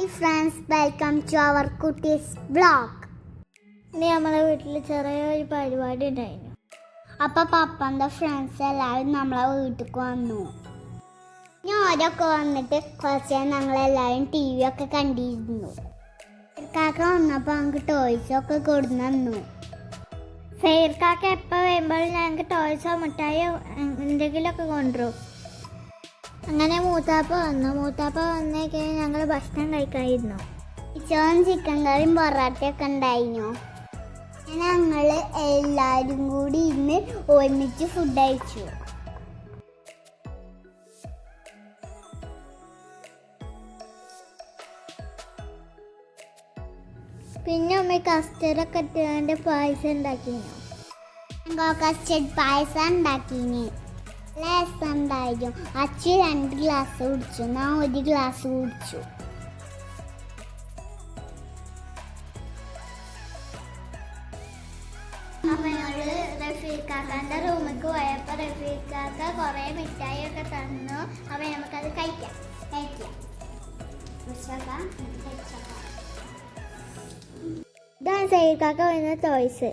Hi friends welcome to our Kuttees blog ഇനി നമ്മളെ വീട്ടിൽ ചെറിയൊരു പരിപാടി ഉണ്ടായിരുന്നു. അപ്പം പപ്പന്റെ ഫ്രണ്ട്സ് എല്ലാവരും നമ്മളെ വീട്ടിലേക്ക് വന്നു. ഇനി ഓരോക്കെ വന്നിട്ട് കുറച്ച് നേരം ഞങ്ങളെല്ലാവരും ടി വി ഒക്കെ കണ്ടിരുന്നു. കാക്ക വന്നപ്പോൾ ഞങ്ങൾക്ക് ടോയ്സൊക്കെ കൊടുന്നു തന്നു. സൈർക്കാക്ക എപ്പോൾ വരുമ്പോഴും ഞങ്ങൾക്ക് ടോയ്സോ മിഠായിയോ എന്തെങ്കിലുമൊക്കെ കൊണ്ടുവരും. അങ്ങനെ മൂത്താപ്പ വന്നു. മൂത്താപ്പ വന്നേക്ക് ഞങ്ങൾ ഭക്ഷണം കഴിക്കായിരുന്നു. ചോൻ ചിക്കൻ കറിയും പൊറാട്ടയൊക്കെ ഉണ്ടായിരുന്നു. ഞങ്ങൾ എല്ലാവരും കൂടി ഇന്ന് ഒരുമിച്ച് ഫുഡ് കഴിച്ചു. പിന്നെ അമ്മ കസ്റ്റർഡൊക്കെ ഇട്ടുകൊണ്ട് പായസം ഉണ്ടാക്കിനു കസ്റ്റർഡ് പായസം ഉണ്ടാക്കിനി. രസം ഉണ്ടായിരുന്നു അച്ഛൻ രണ്ട് ഗ്ലാസ് കുടിച്ചു ഞാൻ ഒരു ഗ്ലാസ് കുടിച്ചു അമ്മയോട് റഫീഖാക്കാന്റെ റൂമിലേക്ക് പോയപ്പോൾ റഫീഖാക്ക കുറേ മിഠായി ഒക്കെ തന്നു. അപ്പൊ നമുക്കത് കഴിക്കാം. കഴിക്കാം. ഇതാണ് സൈക്കാക്ക വരുന്ന ടോയ്സ്